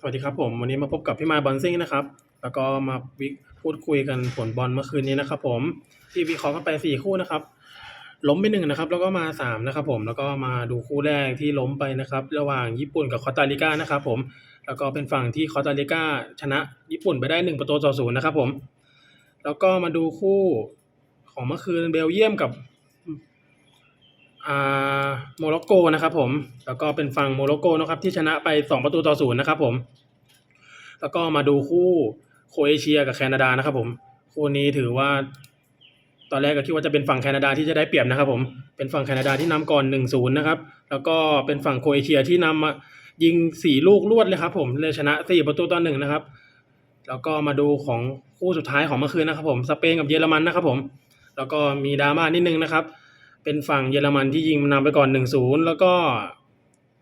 สวัสดีครับผมวันนี้มาพบกับพี่มาบอลซิ่งนะครับ แล้วก็มาวิพูดคุยกันผลบอลเมื่อคืนนี้นะครับ ผมที่วิเคราะห์กันไปสี่คู่นะครับ ล้มไปหนึ่งนะครับ แล้วก็มาสามนะครับ ผมแล้วก็มาดูคู่แรกที่ล้มไปนะครับ ระหว่างญี่ปุ่นกับคอสตาริกานะครับ ผมแล้วก็เป็นฝั่งที่คอสตาริกาชนะญี่ปุ่นไปได้หนึ่งประตูต่อศูนย์นะครับ ผม แล้วก็มาดูคู่ของเมื่อคืนเบลเยียมกับ โมร็อกโกนะครับผม แล้วก็เป็นฝั่งโมร็อกโกนะครับที่ชนะไปสองประตูต่อศูนย์นะครับผม แล้วก็มาดูคู่โคเอเชียกับแคนาดานะครับผม คู่นี้ถือว่า ตอนแรกก็คิดว่าจะเป็นฝั่งแคนาดาที่จะได้เปรียบนะครับผม เป็นฝั่งแคนาดาที่นำก่อนหนึ่งศูนย์นะครับ แล้วก็เป็นฝั่งโคเอเชียที่นำมายิงสี่ลูกรวดเลยครับผม เลยชนะสี่ประตูต่อหนึ่งนะครับ แล้วก็มาดูของคู่สุดท้ายของเมื่อคืนนะครับผม สเปนกับเยอรมันนะครับผม แล้วก็มีดราม่านิดนึงนะครับ เป็นฝั่งเยอรมันที่ยิงนำไปก่อน 1-0 แล้วก็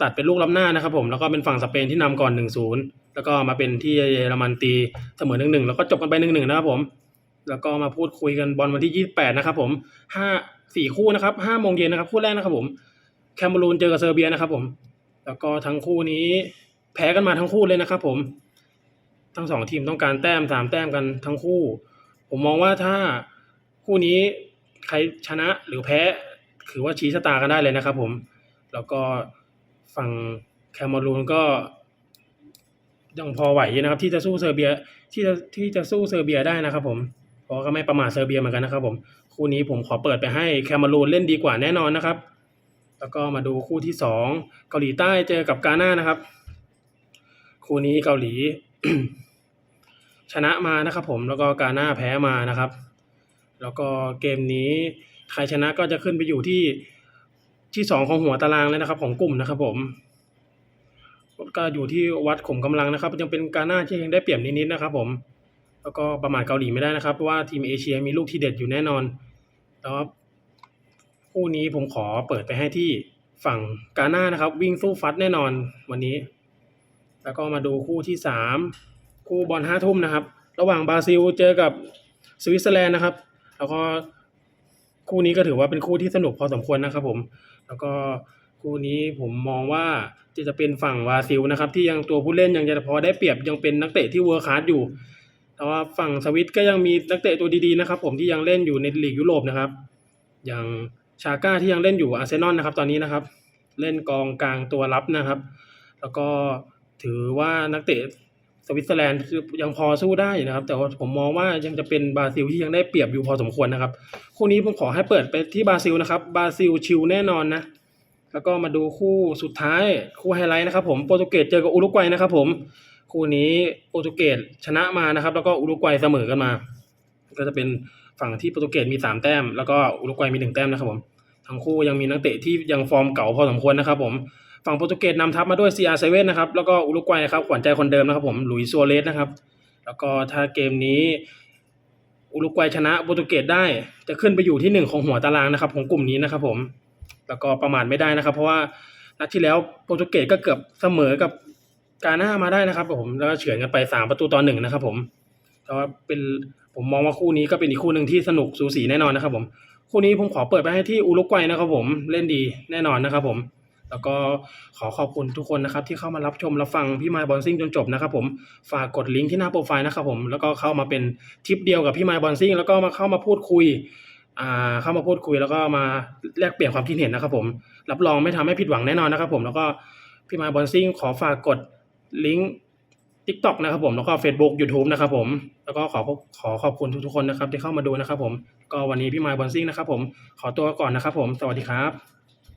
ตัดเป็นลูกล้ำหน้านะครับผมแล้วก็เป็นฝั่งสเปนที่นำก่อน 1-0 แล้วก็มาเป็นที่เยอรมันตีเสมอ1-1 แล้วก็จบกันไป1-1นะครับผมแล้วก็มาพูดคุยกันบอลวันที่ 28 นะครับผม5 4 คู่นะครับ5โมงเย็นนะครับคู่แรกนะครับผมแคมเบรูนเจอกับเซอร์เบียนะครับผม แล้วก็ทั้งคู่นี้แพ้กันมาทั้งคู่เลยนะครับผม ทั้งสองทีมต้องการแต้มสามแต้มกันทั้งคู่ ผมมองว่าถ้าคู่นี้ใครชนะหรือแพ้ ถือว่าชี้ชะตากันได้เลยนะครับ ผม แล้วก็ฝั่งแคมเมรูนก็ยังพอไหวนะครับ ที่จะสู้เซอร์เบียที่จะที่จะสู้เซอร์เบียได้นะครับ ผมเพราะก็ไม่ประมาทเซอร์เบียเหมือนกันนะครับ ผมคู่นี้ผมขอเปิดไปให้แคมเมรูนเล่นดีกว่าแน่นอนนะครับ แล้วก็มาดูคู่ที่สองเกาหลีใต้เจอกับกาหน่านะครับ คู่นี้เกาหลี ชนะมานะครับ ผมแล้วก็กาหน่าแพ้มานะครับ แล้วก็เกมนี้ ใครชนะก็จะขึ้นไปอยู่ที่ที่สองของหัวตารางเลยนะครับ ของกลุ่มนะครับ ผมก็อยู่ที่วัดข่มกำลังนะครับยังเป็นกาน่าที่ยังได้เปรียบนิดๆนะครับ ผม แล้วก็ประมาทเกาหลีไม่ได้นะครับเพราะว่าทีมเอเชียมีลูกที่เด็ดอยู่แน่นอนแล้วคู่นี้ผมขอเปิดไปให้ที่ฝั่งกาน่านะครับ วิ่งสู้ฟัดแน่นอนวันนี้ แล้วก็มาดูคู่ที่สามคู่บอลห้าทุ่มนะครับ ระหว่างบราซิลเจอกับสวิตเซอร์แลนด์นะครับ แล้วก็ คู่นี้ก็ถือว่าเป็นคู่ที่สนุกพอสมควรนะครับผม แล้วก็คู่นี้ผมมองว่าจะจะเป็นฝั่งบราซิลนะครับ ที่ยังตัวผู้เล่นยังจะพอได้เปรียบยังเป็นนักเตะที่เวิร์คคลาสอยู่ แต่ว่าฝั่งสวิตก็ยังมีนักเตะตัวดีๆนะครับ ผมที่ยังเล่นอยู่ในลีกยุโรปนะครับ อย่างชาก้าที่ยังเล่นอยู่อาร์เซนอลนะครับตอนนี้นะครับ เล่นกองกลางตัวรับนะครับ แล้วก็ถือว่านักเตะ สวิตเซอร์แลนด์คือยังพอสู้ได้อยู่นะครับ แต่ผมมองว่ายังจะเป็นบราซิลที่ยังได้เปรียบอยู่พอสมควรนะครับ คู่นี้ผมขอให้เปิดไปที่บราซิลนะครับบราซิลชิลแน่นอนนะ แล้วก็มาดูคู่สุดท้ายคู่ไฮไลท์นะครับ ผมโปรตุเกสเจอกับอุรุกวัยนะครับ ผมคู่นี้โปรตุเกสชนะมานะครับ แล้วก็อุรุกวัยเสมอกันมา ก็จะเป็นฝั่งที่โปรตุเกสมีสามแต้ม แล้วก็อุรุกวัยมีหนึ่งแต้มนะครับผมทั้งคู่ยังมีนักเตะที่ยังฟอร์มเก่าพอสมควรนะครับ ผม ฝั่งโปรตุเกสนำทัพมาด้วย CR7 นะครับ แล้วก็อุรุกวัยครับ ขวัญใจคนเดิมนะครับผมหลุยส์ซัวเรสนะครับ แล้วก็ถ้าเกมนี้ อุรุกวัยชนะโปรตุเกสได้ จะขึ้นไปอยู่ที่หนึ่งของหัวตารางนะครับ ของกลุ่มนี้นะครับผม แล้วก็ประมาทไม่ได้นะครับ เพราะว่านัดที่แล้วโปรตุเกสก็เกือบเสมอกับกาน่ามาได้นะครับ ผม แล้วก็เฉือนกันไปสามประตูต่อหนึ่งนะครับ ผมแต่ว่าเป็นผมมองว่าคู่นี้ก็เป็นอีกคู่หนึ่งที่สนุกสูสีแน่นอนนะครับ ผม คู่นี้ผมขอเปิดไปให้ที่อุรุกวัยนะครับ ผมเล่นดีแน่นอนนะครับ ผม แล้วก็ขอขอบคุณทุกคนนะครับที่เข้ามารับชมรับฟังพี่มายบอลซิ่งจนจบนะครับผมฝากกดลิงก์ที่หน้าโปรไฟล์นะครับผมแล้วก็เข้ามาเป็นทริปเดียวกับพี่มายบอลซิ่งแล้วก็มาเข้ามาพูดคุยอ่าเข้ามาพูดคุยแล้วก็มาแลกเปลี่ยนความคิดเห็นนะครับผมรับรองไม่ทำให้ผิดหวังแน่นอนนะครับผมแล้วก็พี่มายบอลซิ่งขอฝากกดลิงก์ TikTok นะครับผมแล้วก็ Facebook YouTube นะครับผมแล้วก็ขอขอขอบคุณทุกๆคนนะครับที่เข้ามาดูนะครับผมก็วันนี้พี่มายบอลซิ่งนะครับผมขอตัวก่อนนะครับผมสวัสดีครับ